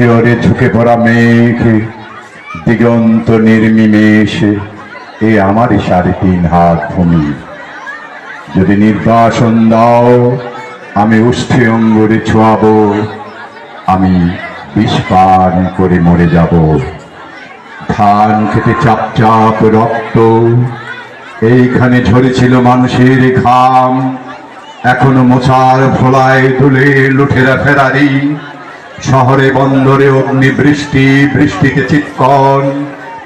শিয়রে ঝুঁকে পড়া মেঘ, দিগন্ত নির্মিমেষ এ আমারই সাড়ে তিন হাত ভূমি। যদি নির্বাসন দাও, আমি উষ্ঠে অঙ্গরে ছোঁয়াবো, আমি বিষ পান করে মরে যাব। ধান খেতে চাপ চাপ রক্ত, এইখানে ঝরেছিল মানুষের ঘাম, এখনও মোছার ভোলায় তুলে লুঠেরা ফেরারি। শহরে বন্দরে অগ্নি বৃষ্টি বৃষ্টিতে চিৎকন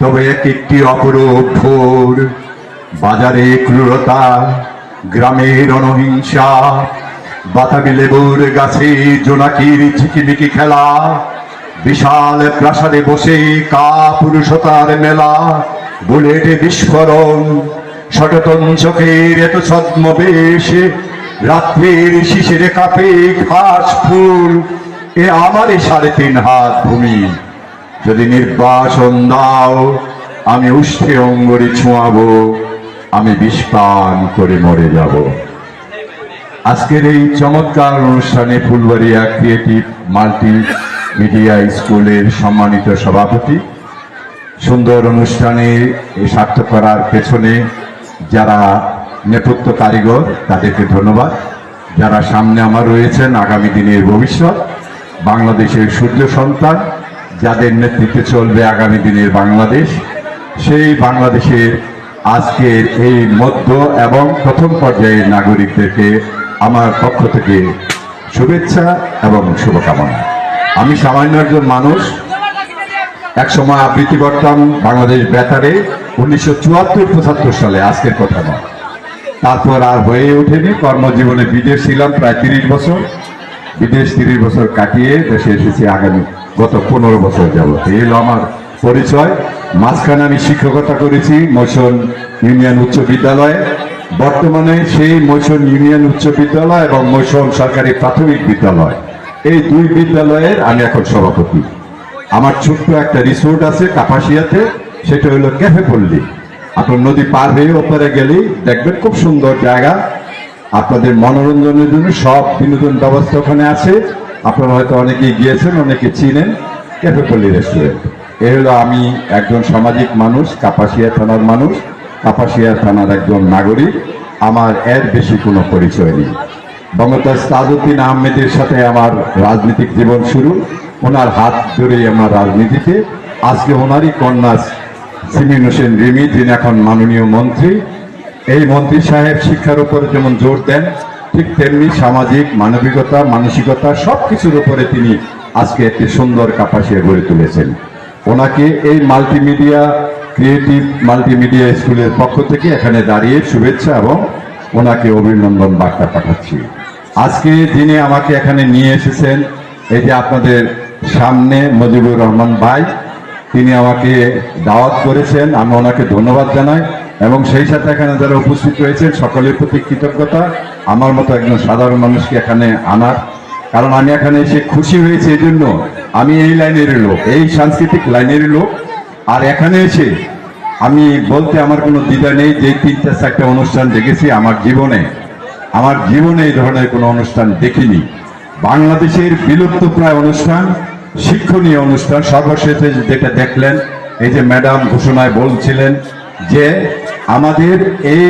তবে এক একটি অপরূপ ভোর। বাজারে ক্রূরতা, গ্রামের অনহিংসা, বাতাবি লেবুর গাছে জোনাকির ঝিকিমিকি খেলা, বিশাল প্রাসাদে বসে কা পুরুষতার মেলা, বুলেটে বিস্ফোরণ, সচেতন চোখের এত ছদ্মবেশ, রাত্রির শিশিরে কাপে ঘাস ফুল এ আমারই সাড়ে তিন হাত ভূমি। যদি নির্বাসন দাও, আমি উষ্ঠে অঙ্গরে ছোঁয়াবো, আমি বিষপান করে মরে যাব। আজকের এই চমৎকার অনুষ্ঠানে ফুলবাড়িয়া ক্রিয়েটিভ মাল্টি মিডিয়া স্কুলের সম্মানিত সভাপতি। সুন্দর অনুষ্ঠানে সার্থক করার পেছনে যারা নেপথ্য কারিগর, তাদেরকে ধন্যবাদ। যারা সামনে আমার রয়েছেন, আগামী দিনের ভবিষ্যৎ বাংলাদেশের সূর্য সন্তান, যাদের নেতৃত্বে চলবে আগামী দিনের বাংলাদেশ, সেই বাংলাদেশের আজকের এই মধ্য এবং প্রথম পর্যায়ের নাগরিকদেরকে আমার পক্ষ থেকে শুভেচ্ছা এবং শুভকামনা। আমি সামান্য একজন মানুষ এক সময় আবৃত্তি করতাম বাংলাদেশ বেতারে উনিশশো চুয়াত্তর পঁচাত্তর সালে, আজকের কথা নয়। তারপর আর হয়ে ওঠেনি, কর্মজীবনে বিদেশ ছিলাম প্রায় তিরিশ বছর। বিদেশ তিরিশ বছর কাটিয়ে দেশে এসেছি আগামী গত পনেরো বছর যাবত। এই আমার পরিচয়। মাঝখানে আমি শিক্ষকতা করেছি মৈশন ইউনিয়ন উচ্চ বিদ্যালয়ে। বর্তমানে সেই মৈশন ইউনিয়ন উচ্চ বিদ্যালয় এবং মৈশন সরকারি প্রাথমিক বিদ্যালয়। এই দুই বিদ্যালয়ের আমি এখন সভাপতি। আমার ছোট্ট একটা রিসোর্ট আছে কাপাসিয়াতে, সেটা হলো ক্যাফে পল্লী। আপনার নদী পার হয়ে ওপারে গেলেই দেখবেন খুব সুন্দর জায়গা। আপনাদের মনোরঞ্জনের জন্য সব বিনোদন ব্যবস্থা ওখানে আছে। আপনারা হয়তো অনেকেই গিয়েছেন, অনেকে চিনেন। ক্যাফে পল্লী রেস্টুরেন্ট এ হলো আমি একজন সামাজিক মানুষ, কাপাসিয়া থানার মানুষ। কাপাসিয়া থানার একজন নাগরিক। আমার এর বেশি কোনো পরিচয় নেই। বঙ্গতাজ তাজউদ্দিন আহমেদের সাথে আমার রাজনৈতিক জীবন শুরু। ওনার হাত ধরেই আমার রাজনীতিতে। আজকে ওনারই কন্যা সিমিন হোসেন রিমি, যিনি এখন মাননীয় মন্ত্রী। এই মন্ত্রী সাহেব শিক্ষার উপরে যেমন জোর দেন, ঠিক তেমনি সামাজিক, মানবিকতা, মানসিকতা সব কিছুর উপরে তিনি আজকে একটি সুন্দর কাপাসিয়া গড়ে তুলেছেন। ওনাকে এই মাল্টিমিডিয়া, ক্রিয়েটিভ মাল্টিমিডিয়া স্কুলের পক্ষ থেকে এখানে দাঁড়িয়ে শুভেচ্ছা এবং ওনাকে অভিনন্দন বার্তা পাঠাচ্ছি। আজকে যিনি আমাকে এখানে নিয়ে এসেছেন, এই যে আপনাদের সামনে মজিবুর রহমান ভাই, তিনি আমাকে দাওয়াত করেছেন, আমি ওনাকে ধন্যবাদ জানাই। এবং সেই সাথে এখানে যারা উপস্থিত রয়েছেন সকলের প্রতি কৃতজ্ঞতা। আমার মতো একজন সাধারণ মানুষকে এখানে আনার। কারণ আমি এখানে এসে খুশি হয়েছি এই জন্য আমি এই লাইনের লোক, এই সাংস্কৃতিক লাইনের লোক। আর এখানে এসে আমি বলতে আমার কোনো দ্বিধা নেই, যে তিনটা, চারটা অনুষ্ঠান দেখেছি আমার জীবনে। আমার জীবনে এই ধরনের কোনো অনুষ্ঠান দেখিনি। বাংলাদেশের বিলুপ্ত প্রায় অনুষ্ঠান, শিক্ষণীয় অনুষ্ঠান, সর্বশেষে যেটা দেখলেন, এই যে ম্যাডাম ঘোষণায় বলছিলেন যে আমাদের এই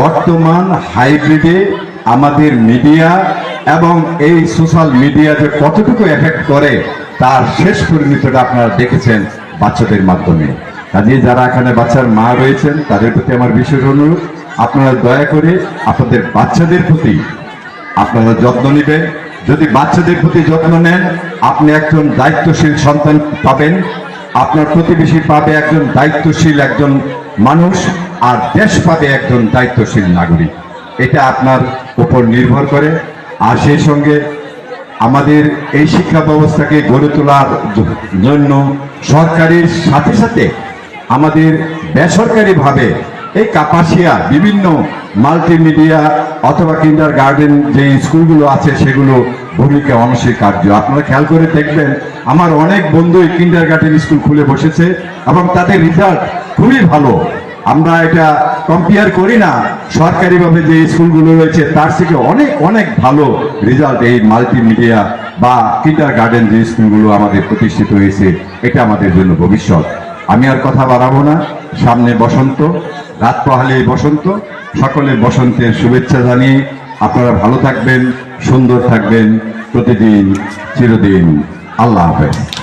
বর্তমান হাইব্রিডে আমাদের মিডিয়া এবং এই সোশ্যাল মিডিয়া যে কতটুকু এফেক্ট করে, তার শেষ পরিণতিটা আপনারা দেখেছেন বাচ্চাদের মাধ্যমে। কাজে যারা এখানে বাচ্চার মা রয়েছেন, তাদের প্রতি আমার বিশেষ অনুরোধ, আপনারা দয়া করে আপনাদের বাচ্চাদের প্রতি আপনারা যত্ন নেবেন। যদি বাচ্চাদের প্রতি যত্ন নেন, আপনি একজন দায়িত্বশীল সন্তান পাবেন। আপনার প্রতিবেশী পাবে একজন দায়িত্বশীল একজন মানুষ আর দেশ পাবে একজন দায়িত্বশীল নাগরিক। এটা আপনার উপর নির্ভর করে। আর সেই সঙ্গে আমাদের এই শিক্ষা ব্যবস্থাকে গড়ে তোলার জন্য সরকারের সাথে সাথে আমাদের বেসরকারিভাবে এই কাপাসিয়া বিভিন্ন মাল্টিমিডিয়া অথবা কিন্ডার গার্ডেন যে স্কুলগুলো আছে, সেগুলো ভূমিকা অনস্বীকার্য। আপনারা খেয়াল করে দেখবেন, আমার অনেক বন্ধুই কিন্ডার গার্ডেন স্কুল খুলে বসেছে এবং তাদের রেজাল্ট খুবই ভালো। আমরা এটা কম্পেয়ার করি না। সরকারিভাবে যে স্কুলগুলো রয়েছে, তার থেকে অনেক অনেক ভালো রেজাল্ট এই মাল্টিমিডিয়া বা কিন্ডার গার্ডেন যে স্কুলগুলো আমাদের প্রতিষ্ঠিত হয়েছে, এটা আমাদের জন্য ভবিষ্যৎ। আমি আর কথা বাড়াবো না। সামনে বসন্ত, রাত পহালে বসন্ত। সকলের বসন্তের শুভেচ্ছা জানিয়ে আপনারা ভালো থাকবেন, সুন্দর থাকবেন। প্রতিদিন, চিরদিন। আল্লাহ হাফেজ।